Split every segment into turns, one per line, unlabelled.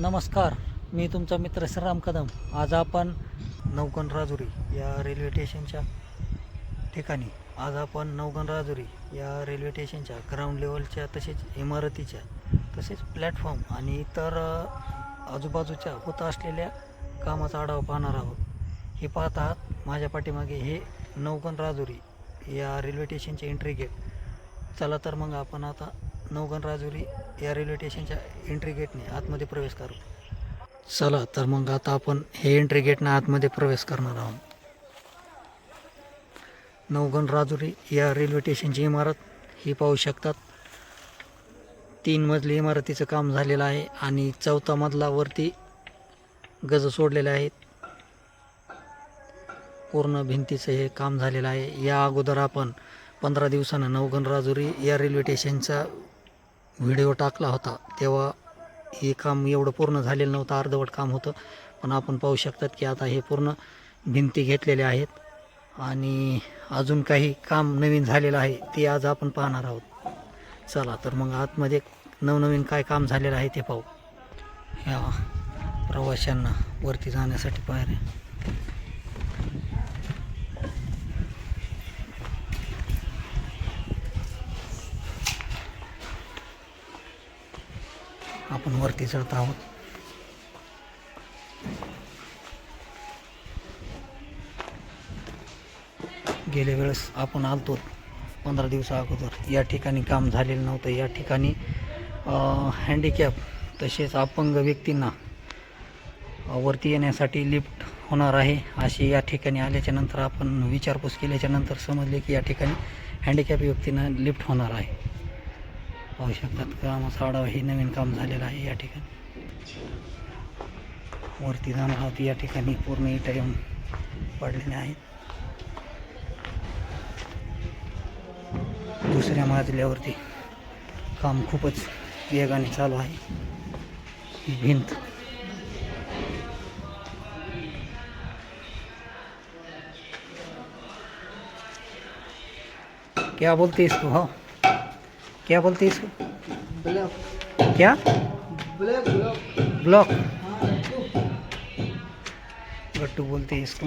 नमस्कार मी तुमचा मित्र श्रीराम कदम. आज आपण नौगण राजुरी या रेल्वे स्टेशनच्या ठिकाणी आज आपण नौगण राजुरी या रेल्वे स्टेशनच्या ग्राउंड लेवलच्या तसेच इमारतीच्या तसेच प्लॅटफॉर्म आणि इतर आजूबाजूच्या होत असलेल्या कामाचा आढावा पाहणार आहोत. हे पाहत आहात माझ्या पाठीमागे हे नौगण राजुरी या रेल्वे स्टेशनचे एंट्री गेट चला तर मग आपण आता नवगण राजुरी या रेल्वे स्टेशनच्या एंट्री गेटने आतमध्ये प्रवेश करू. चला तर मग आता आपण हे एंट्री गेटने आतमध्ये प्रवेश करणार आहोत. नवगण राजुरी या रेल्वे स्टेशनची इमारत ही पाहू शकतात. तीन मजली इमारतीचं काम झालेलं आहे आणि चौथा मजलावरती गज सोडलेले आहेत. पूर्ण भिंतीचं हे काम झालेलं आहे. या अगोदर आपण पंधरा दिवसानं नवगण राजुरी या रेल्वे स्टेशनचा व्हिडिओ टाकला होता तेव्हा हे काम एवढं पूर्ण झालेलं नव्हतं अर्धवट काम होतं. पण आपण पाहू शकतात की आता हे पूर्ण भिंती घेतलेल्या आहेत. आणि अजून काही काम नवीन झालेलं आहे ते आज आपण पाहणार आहोत. चला तर मग आतमध्ये नवनवीन काय काम झालेलं आहे ते पाहू. ह्या प्रवाशांना वरती जाण्यासाठी पायऱ्या आपण वरती चढत आहोत. गेल्या वेळेस आपण आलतो पंधरा दिवसा अगोदर. या ठिकाणी काम झालेलं नव्हतं. या ठिकाणी हँडिकॅप तसेच अपंग व्यक्तींना वरती येण्यासाठी लिफ्ट होणार आहे. अशी या ठिकाणी आल्याच्यानंतर आपण विचारपूस केल्याच्यानंतर समजले की या ठिकाणी हँडिकॅप व्यक्तींना लिफ्ट होणार आहे. पाहू शकतात कामाचा आढावा हे नवीन काम झालेलं आहे या ठिकाणी. वरती जाणार आहोत या ठिकाणी. पूर्ण इटा येऊन पडलेले आहेत. दुसऱ्या माजल्यावरती काम खूपच वेगाने चालू आहे. ही भिंत. क्या बोलते इसको हो? हाँ? क्या बोलते इसको?
ब्लॉक।
क्या?
Block block.
गट्टू बोलते हैं इसको।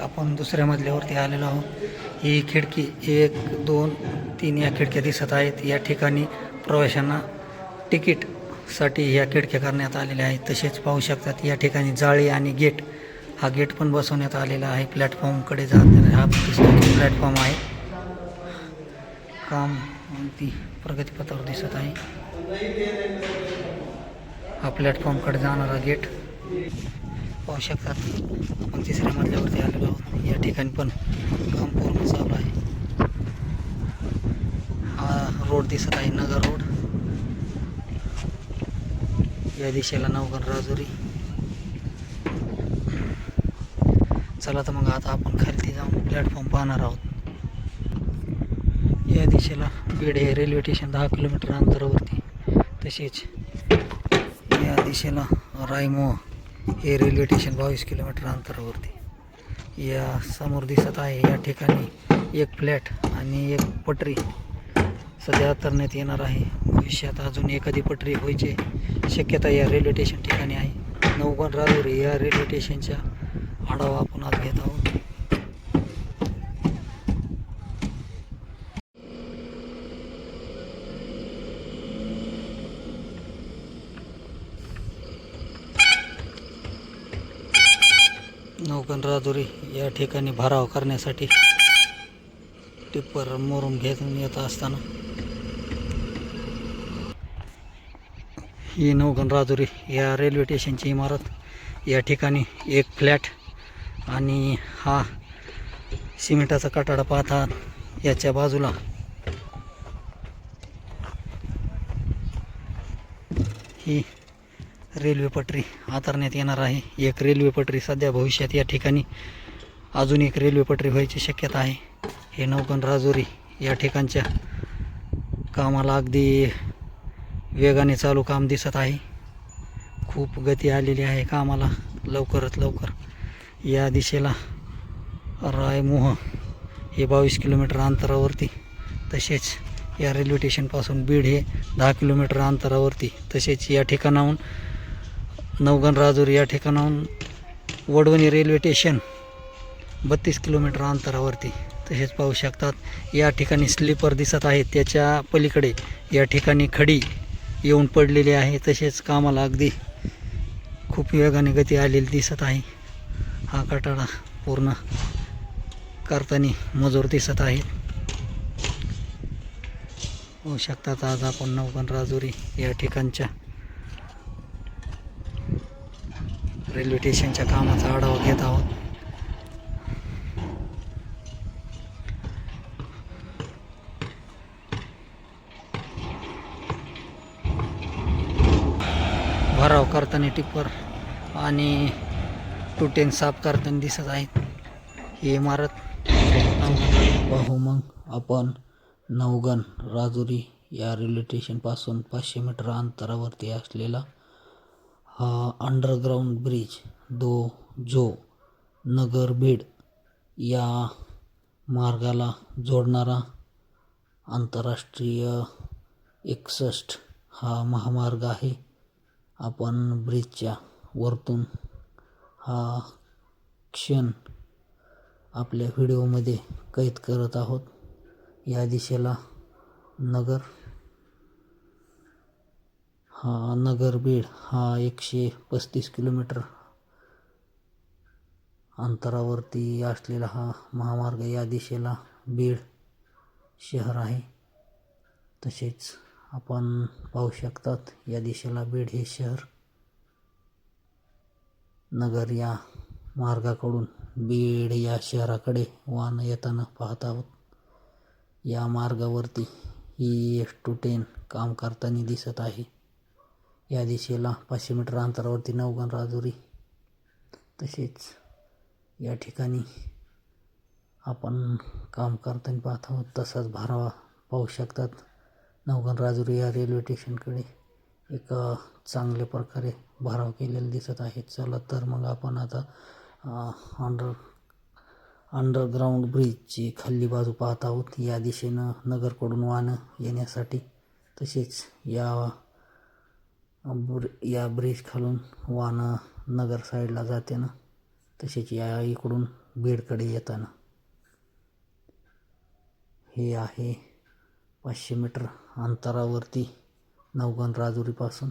आपण दुसऱ्या मजल्यावरती आलेलो आहोत. ही खिडकी एक दोन तीन या खिडक्या दिसत आहेत. या ठिकाणी प्रवाशांना साठी ह्या खिडक्या करण्यात आलेल्या आहेत. तसेच पाहू शकतात या ठिकाणी जाळी आणि गेट हा गेट पण बसवण्यात आलेला आहे. प्लॅटफॉर्मकडे जात हा प्लॅटफॉर्म आहे. काम अगदी प्रगतीपथावर दिसत आहे. हा प्लॅटफॉर्मकडे जाणारा गेट. पाहू शकतात आपण तिसऱ्या मजल्यावरती आलेलो आहोत. या ठिकाणी पण काम पूर्ण चालू आहे. हा रोड दिसत आहे नगर रोड या दिशेला नवगण राजुरी. चला तर मग आता आपण खालती जाऊन प्लॅटफॉर्म पाहणार आहोत. या दिशेला बीड हे रेल्वे स्टेशन दहा किलोमीटर अंतरावरती. तसेच या दिशेला रायमो हे रेल्वे स्टेशन बावीस किलोमीटर अंतरावरती. या समोर दिसत आहे या ठिकाणी एक फ्लॅट आणि एक पटरी. सध्या तरण्यात येणार आहे. भविष्यात अजून एखादी पटरी व्हायची शक्यता या रेल्वे स्टेशन ठिकाणी आहे. नवगण राजुरी या रेल्वे स्टेशनच्या आढावा आपण आज घेत आहोत. नौकन राजुरी या ठिकाणी भराव करण्यासाठी टिप्पर मोरून घेऊन येत असताना ही नौगण राजुरी या रेल्वे स्टेशनची इमारत. या ठिकाणी एक फ्लॅट आणि हा सिमेंटाचा कटाडा पाहतात याच्या बाजूला. ही रेल्वे पटरी आतरण्यात येणार आहे. एक रेल्वे पटरी सध्या भविष्यात या ठिकाणी अजून एक रेल्वे पटरी व्हायची शक्यता आहे. हे नौगण राजुरी या ठिकाणच्या कामाला अगदी वेगाने चालू काम दिसत आहे. खूप गती आलेली आहे कामाला. लवकरात लवकर. या दिशेला रायमोह हे बावीस किलोमीटर अंतरावरती तसेच या रेल्वे स्टेशनपासून बीड हे दहा किलोमीटर अंतरावरती तसेच या ठिकाणाहून नवगण राजूर या ठिकाणाहून वडवणी रेल्वे स्टेशन बत्तीस किलोमीटर अंतरावरती तसेच पाहू शकतात या ठिकाणी स्लीपर दिसत आहेत. त्याच्या पलीकडे या ठिकाणी खडी येऊन पडलेली आहे. तसेच कामाला अगदी खूप वेगाने गती आलेली दिसत आहे. हा कटाडा पूर्ण करताना मजूर दिसत आहे होऊ शकतात आज आपण नवगण राजुरी या ठिकाणच्या रेल्वे स्टेशनच्या कामाचा आढावा घेत आहोत भराव करताना टिप्पर. आणि टुटेन साफ करताना दिसत आहेत. ही इमारत पाहू मग आपण नवगण राजुरी या रेल्वे स्टेशनपासून पाचशे मीटर अंतरावरती असलेला हा अंडरग्राऊंड ब्रिज दो जो नगर बीड या मार्गाला जोडणारा आंतरराष्ट्रीय एकसष्ट हा महामार्ग आहे. आपण ब्रिजच्या वरतून हा क्षण आपल्या व्हिडिओमध्ये कैद करत आहोत. या दिशेला नगर. हा नगर बीड हा एकशे पस्तीस किलोमीटर अंतरावरती असलेला हा महामार्ग या दिशेला बीड शहर आहे. तसेच आपण पाहू शकतात. या दिशेला बीड हे शहर. नगर या मार्गाकडून बीड या शहराकडे वाहन येताना पाहत आहोत. या मार्गावरती ही एस टू टेन काम करताना दिसत आहे. या दिशेला पाचशे मीटर अंतरावरती नवगण राजुरी. तसेच या ठिकाणी आपण काम करताना पाहत आहोत. तसाच भारावा पाहू शकतात. नवगण राजुरी या रेल्वे स्टेशनकडे एक चांगल्या प्रकारे भराव केलेला दिसत आहे चला तर मग आपण आता अंडर अंडरग्राऊंड ब्रिजची खाल्ली बाजू पाहत आहोत. या दिशेनं नगरकडून वाहनं येण्यासाठी तसेच या ब्र या ब्रिज खालून वाहनं नगर साईडला जाताना तसेच या इकडून बीडकडे येताना. हे आहे पाचशे मीटर अंतरावरती नवगण राजुरीपासून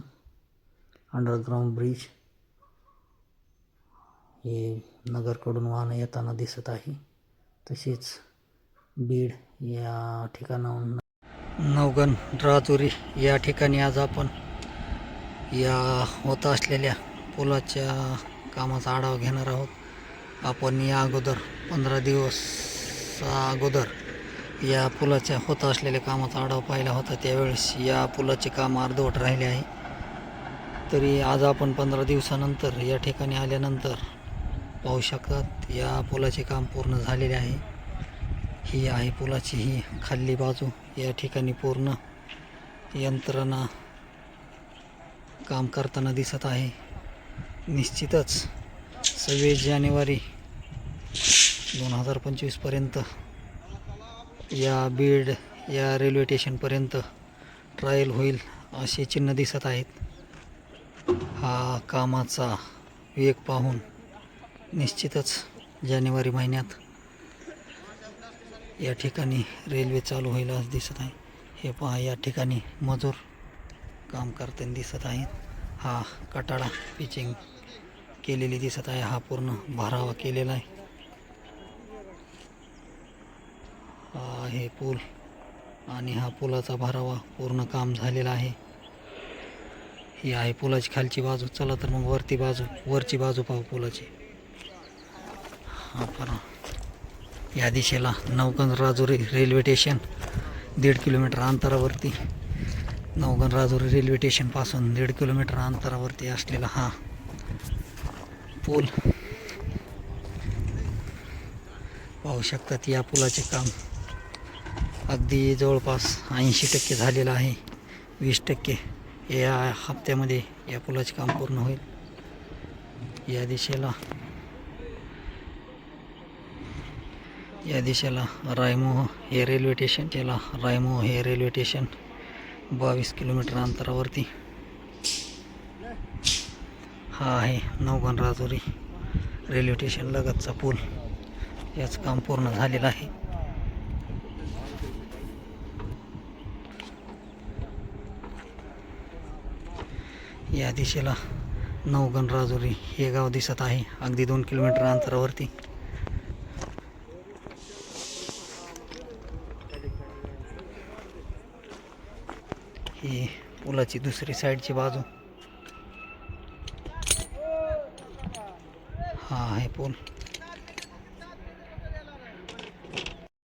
अंडरग्राऊंड ब्रिज हे नगरकडून वाहनं येताना दिसत आहे. तसेच बीड या ठिकाणाहून नवगण राजुरी या ठिकाणी आज आपण या होत असलेल्या पुलाच्या कामाचा आढावा घेणार आहोत. आपण या अगोदर पंधरा दिवस अगोदर या पुलाच्या होत असलेल्या कामाचा आढावा पाहिला होता. त्यावेळेस या पुलाचे काम अर्धवट राहिले आहे. तरी आज आपण पंधरा दिवसानंतर या ठिकाणी आल्यानंतर पाहू शकतात या पुलाचे काम पूर्ण झालेले आहे. ही आहे पुलाची ही खाल्ली बाजू. या ठिकाणी पूर्ण यंत्रणा काम करताना दिसत आहे. निश्चितच सव्वीस जानेवारी दोन हजार पंचवीसपर्यंत या बीड या रेल्वे स्टेशनपर्यंत ट्रायल होईल असे चिन्ह दिसत आहेत. हा कामाचा वेग पाहून निश्चितच जानेवारी महिन्यात या ठिकाणी रेल्वे चालू होईल असं दिसत आहे. हे पहा या ठिकाणी मजूर काम करताना दिसत आहेत. हा कटाडा पिचिंग केलेली दिसत आहे. हा पूर्ण भरावा केलेला आहे. हे आहे पूल आणि हा पुलाचा भरावा पूर्ण काम झालेला आहे. ही आहे पुलाची खालची बाजू. चला तर मग वरती बाजू वरची बाजू पाहू पुलाची. हा परा या दिशेला नवगण राजुरी रेल्वे स्टेशन दीड किलोमीटर अंतरावरती. नवगण राजुरी रेल्वे स्टेशनपासून दीड किलोमीटर अंतरावरती असलेला हा पूल. पाहू शकतात या पुलाचे काम. अगदी जवळपास ऐंशी टक्के झालेलं आहे. वीस टक्के या हप्त्यामध्ये या पुलाचे काम पूर्ण होईल. या दिशेला या दिशेला रायमोह हे रेल्वे स्टेशन त्याला रायमोह हे रेल्वे स्टेशन बावीस किलोमीटर अंतरावरती. हा आहे नवगण राजुरी रेल्वे स्टेशन लगतचा पूल. याचं काम पूर्ण झालेलं आहे. या दिशेला नवगण राजुरी हे गाव दिसत आहे. अगदी दोन किलोमीटर अंतरावरती. ही पुलाची दुसरी साईडची बाजू. हा आहे पूल.